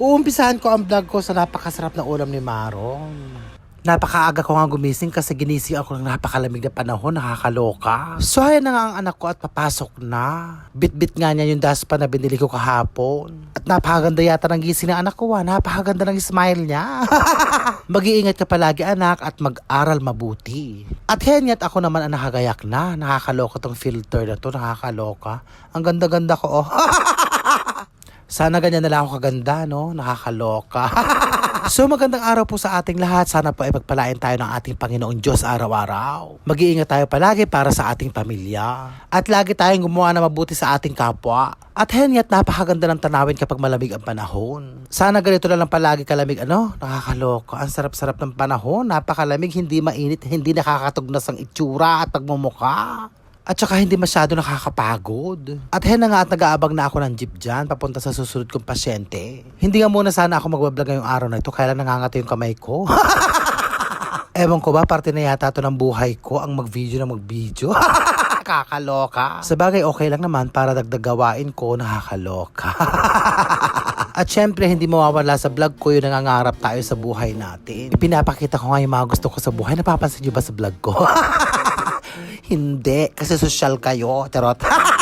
Uumpisahan ko ang vlog ko sa napakasarap na ulam ni Maron. Napakaaga ko nga gumising kasi ginising ako ng napakalamig na panahon, nakakaloka. So ayan na nga ang anak ko at papasok na. Bit-bit nga niya yung daspa na binili ko kahapon. At napakaganda yata ng gising ng anak ko ah. Napakaganda ng smile niya. Mag-iingat ka palagi anak at mag-aral mabuti. At henyat ako naman ang nakagayak na. Nakakaloka tong filter na to, nakakaloka. Ang ganda-ganda ko oh. Sana ganyan na lang ako kaganda, no? Nakakaloka. so magandang araw po sa ating lahat. Sana po ay pagpalain tayo ng ating Panginoon Diyos araw-araw. Mag-iingat tayo palagi para sa ating pamilya. At lagi tayong gumawa na mabuti sa ating kapwa. At henya't napakaganda ng tanawin kapag malamig ang panahon. Sana ganito na lang palagi kalamig, ano? Nakakaloka. Ang sarap-sarap ng panahon. Napakalamig, hindi mainit, hindi nakakatugnas ang itsura at pagmumuka. At saka hindi masyado nakakapagod. At hen na nga at nag-aabang na ako ng jeep dyan papunta sa susunod kong pasyente. Hindi nga muna sana ako magbablog ngayong araw na ito kaya lang yung kamay ko. Ewan ko ba, parte na yata to ng buhay ko ang mag-video na mag-video. Kakaloka. Sa bagay, okay lang naman para dagdag gawain ko, nakakaloka. At syempre, hindi mawawala sa vlog ko yung nangangarap tayo sa buhay natin. Pinapakita ko nga yung mga gusto ko sa buhay. Napapansin nyo ba sa vlog ko? Hindi, kasi social kayo. Charot.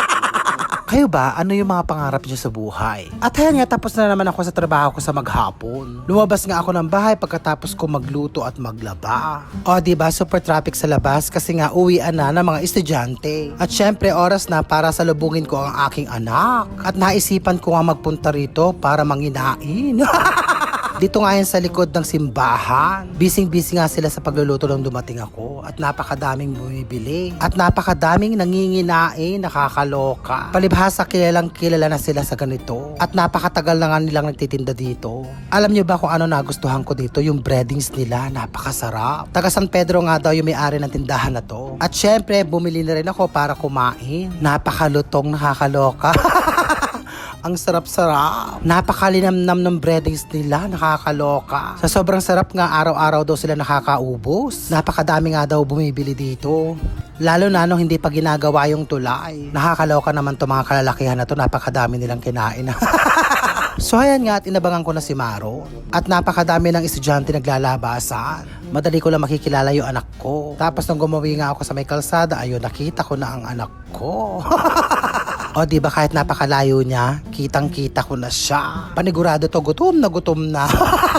Kayo ba, ano yung mga pangarap niyo sa buhay? At ayan nga, tapos na naman ako sa trabaho ko sa maghapon. Lumabas nga ako ng bahay pagkatapos ko magluto at maglaba. O, ba super traffic sa labas kasi nga uwian na ng mga estudyante. At syempre, oras na para salubungin ko ang aking anak. At naisipan ko nga magpunta rito para manginain. Dito nga yan sa likod ng simbahan. Bising-busy nga sila sa pagluluto nung dumating ako. At napakadaming bumibili. At napakadaming nanginginain, nakakaloka. Palibhasa kilalang kilala na sila sa ganito. At napakatagal na nga nilang nagtitinda dito. Alam niyo ba kung ano nagustuhan ko dito? Yung breadings nila, napakasarap. Taga San Pedro nga daw yung may-ari ng tindahan na to. At syempre, bumili na rin ako para kumain. Napakalutong, nakakaloka. Ang sarap-sarap. Napakalinamnam ng breadings nila, nakakaloka. Sa sobrang sarap nga, araw-araw daw sila nakakaubos. Napakadami nga daw bumibili dito. Lalo na nung hindi pa ginagawa yung tulay. Nakakaloka naman to mga kalalakihan na to, napakadami nilang kinain. so ayan nga, at inabangan ko na si Maro. At napakadami ng estudyante naglalabasan. Madali ko lang makikilala yung anak ko. Tapos nung gumawi nga ako sa may kalsada, ayun, nakita ko na ang anak ko. O di ba kahit napakalayo niya, kitang-kita ko na siya. Panigurado to, gutom na gutom na.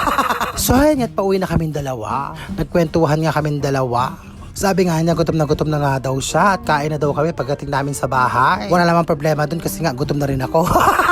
so ayan at pauwi na kaming dalawa. Nagkwentuhan nga kaming dalawa. Sabi nga niya, gutom na gutom na nga daw siya at kain na daw kami pagdating namin sa bahay. Wala namang problema dun kasi nga gutom na rin ako.